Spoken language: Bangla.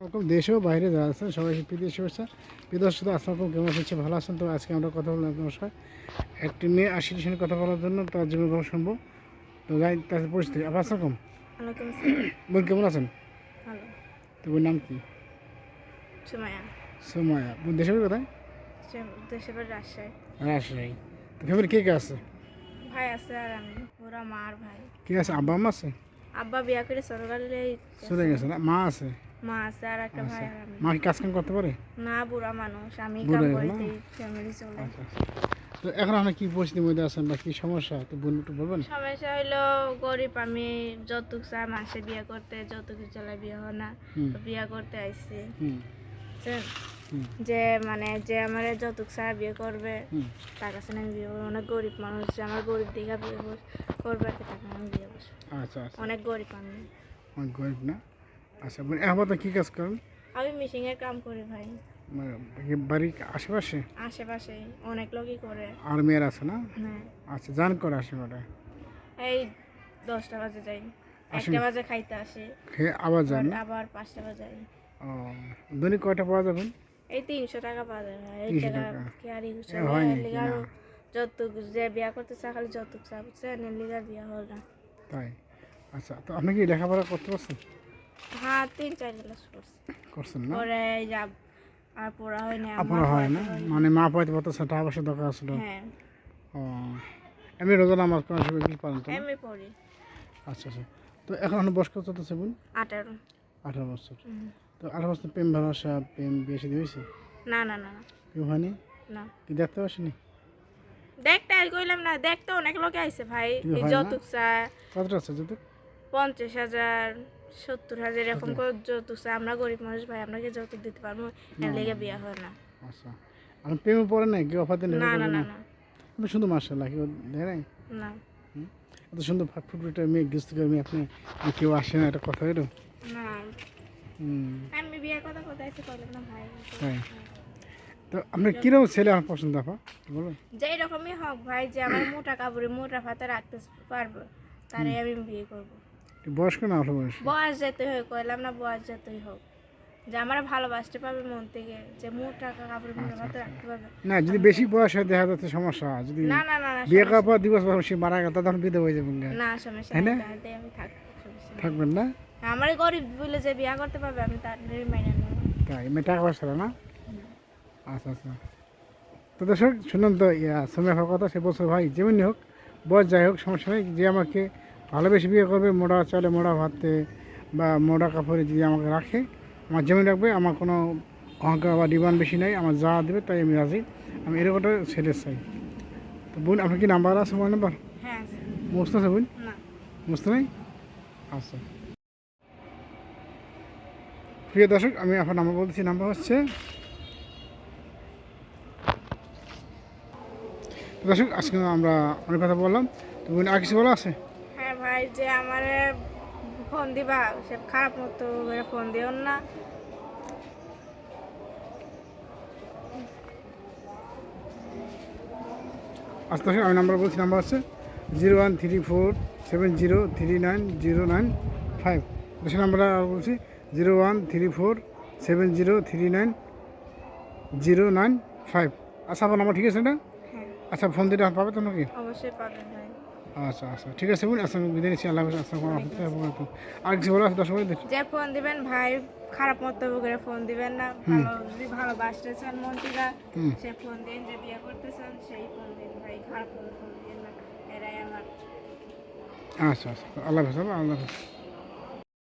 রকম দেশে ও বাইরে যারা আছেন সবাইকে প্রীতি শুভেচ্ছা। প্রিয় দর্শক আসসালাম কেমন হচ্ছে ভালো আছেন? তো আজকে আমরা কথা বললাম নমস্কার। একটি মেয়ে আশির সঙ্গে কথা বলার জন্য তার জীবন গল্প শুনব। তো যাই তার পরিস্থিতি আবার আসসালাম বোন কেমন আছেন? তো বোন নাম কি? সুমায়া সোমায়া বোন দেশের বাড়ি কোথায়? দেশের বাড়ি রাজশাহী। রাজশাহী। তো ফ্যামিলি কে কে আছে? ভাই আছে আর আমি। ওরা মা আর ভাই। কে আছে? আব্বা আম্মা আছে? আব্বা বিয়া করে সরকারে চলে গেছে না? মা আছে? মা আছে আর একটা ভাই আর আমি। মা কি কাজ কাম করতে পারে? না বুড়া মানুষ। আমি কাম গেছে ফ্যামিলি চলে। আচ্ছা তো এখন আপনি কি পরিস্থিতির মধ্যে আছেন বা কি সমস্যা? তো বোন একটু বলবেন। সমস্যা হইল গরিব আমি যৌতুক চা মাসে বিয়ে করতে যৌতুক চলে বিয়ে হয় না। বিয়ে করতে? হুম। যে মানে যে আমার যৌতুক চা বিয়ে করবে তার কাছে আমি বিয়ে করব। অনেক গরিব মানুষ যে আমার গরিব দিঘা বিয়ে করবে তাকে আমি বিয়ে আচ্ছা আচ্ছা। অনেক গরিব আমি। অনেক গরিব না? আচ্ছা বোন এখন তো কী কাজ করেন? আমি মিশিং এর কাম করি ভাই। মানে কি বাড়ির আশেপাশে? আশেপাশে অনেক লোকই করে। আর মেয়ের আছে না? হ্যাঁ। আচ্ছা জান করে আশেপাশে। এই দশটা বাজে যাই। আসেন? একটা বাজে খাইতে আসি। খেয়ে আবার যান না? আবার পাঁচটা বাজে যাই। ও দৈনিক কয়টা পাওয়া যাবেন এই তিনশো টাকা পাওয়া যায় ভাই। এই 300 টাকা টাকা? কি আর এ হয় নাকি? না। যৌতুক যে বিয়া করতে চা খালি যৌতুক চা বুঝছেন? এর বিয়া হল না। তাই। আচ্ছা তো আপনি কি লেখাপড়া করতে পারছেন? হ্যাঁ তিন চার ক্লাস করছি। করছেন না? পরে যা আর পড়া হয় না আপনার হয় না? মানে মা পাইতে পারতেছে টাকা পয়সা দরকার আসলো হ্যাঁ। ও এমনি রোজা নামাজ পড়া শুরু কি পারেন তো এমনি পড়ি। আচ্ছা আচ্ছা। তো এখন আপনি বয়স কত চলতেছে আঠারো। আঠারো বছর। তো আঠারো বছর প্রেম ভালোবাসা প্রেম বিয়ে শাদী হয়েছে? না না না হয়নি? না। কি দেখতে পাসনি দেখতে আর কইলাম না দেখতে অনেক লোকে আইছে ভাই? যৌতুক চা কতটা আছে পঞ্চাশ হাজার। সত্তর হাজার এরকম করে যৌতুক চা আমরা গরিব মানুষ ভাই আমরা কি যৌতুক দিতে পারব? এর লেগে বিয়া হয় না। আচ্ছা। আপনি প্রেমে পড়ে নাই? কেউ অফার দেন না না না না? সুন্দর মার্শাল্লাহ কেউ দেয় নাই? না। এত সুন্দর ফুটফুটে মেয়ে গেস্ট করে মেয়ে আপনি কেউ আসে না এটা কথা হলো না। আমি বিয়ের কথা কোথায় আছে কইলাম না ভাই। তো আপনার কীরকম ছেলে আমার পছন্দ আপা? বলো যেই রকমই হোক ভাই যে আমার মোটা কাপড়ে মোটা ফাতে রাখতে পারব তারে আমি বিয়ে করব। বয়স্ক না অল্প বয়স বয়স যেতে হয় কইলাম না বয়স যেতেই হোক। যে আমার ভালোবাসতে পারবে মন থেকে যে মোটা কাপড়ে মোটা ফাতে রাখতে পারবে। না যদি বেশি বয়স হয় দেখা যাচ্ছে সমস্যা যদি না না না বিয়ে করার পর দিবস পর সে মারা গেল তখন বিধে হয়ে যাবেন। না সমস্যা না? আমি থাকব থাকবেন না? আমার গরিব বলে যে বিয়া করতে পারবে আমি তার মাইনে তাই মেয়ে টাকা পয়সা না? আচ্ছা আচ্ছা। তো দর্শক শুনুন তো ইয়া হওয়ার কথা সে বছর ভাই যেমনই হোক বয়স যাই হোক সমস্যা নেই। যে আমাকে ভালোবেসে বিয়ে করবে মোড়া চালে মোড়া ভাতে বা মোড়া কাপড়ে যদি আমাকে রাখে আমার জমি রাখবে আমার কোনো অহংকার বা ডিমান্ড বেশি নাই আমার যা দেবে তাই আমি রাজি। আমি এরকমটা ছেলে চাই। তো বোন আপনার কি নাম্বার আছে মোবাইল নাম্বার? হ্যাঁ মুস্ত আছে বোন? বুঝতে নাই? আচ্ছা। প্রিয় দর্শক আমি আপনার নাম্বার বলতেছি নাম্বার হচ্ছে দর্শক আজকে আমরা অনেক কথা বললাম। তো বোন আর কিছু বলা আছে? ভাই যে আমার ফোন দিবা সে খারাপ মতো করে ফোন দিও না। আচ্ছা দর্শক আমি নাম্বার বলছি নাম্বার আছে zero one three four seven zero three nine zero nine five নাম্বারটা আর বলছি zero one three four seven zero three nine zero nine five আচ্ছা আপনার নাম্বার ঠিক আছে এটা হ্যাঁ। আচ্ছা ফোন দিলে পাবে তো নাকি? অবশ্যই পাবেন ভাই। আচ্ছা আচ্ছা। ঠিক আছে বোন আচ্ছা বিদায় নিচ্ছি। আল্লাহ আসসালামু আর কিছু বলো দশ মিনিট? যে ফোন দিবেন ভাই খারাপ মন্তব্য করে ফোন দিবেন না। ভালো যদি ভালোবাসতে চান মন সে ফোন দিন যে বিয়ে করতে চান সেই ফোন দিন। ভাই খারাপ করে ফোন দিন না। এরাই আমার আচ্ছা আচ্ছা। আল্লাহ হাফেজ আল্লাহ হাফেজ।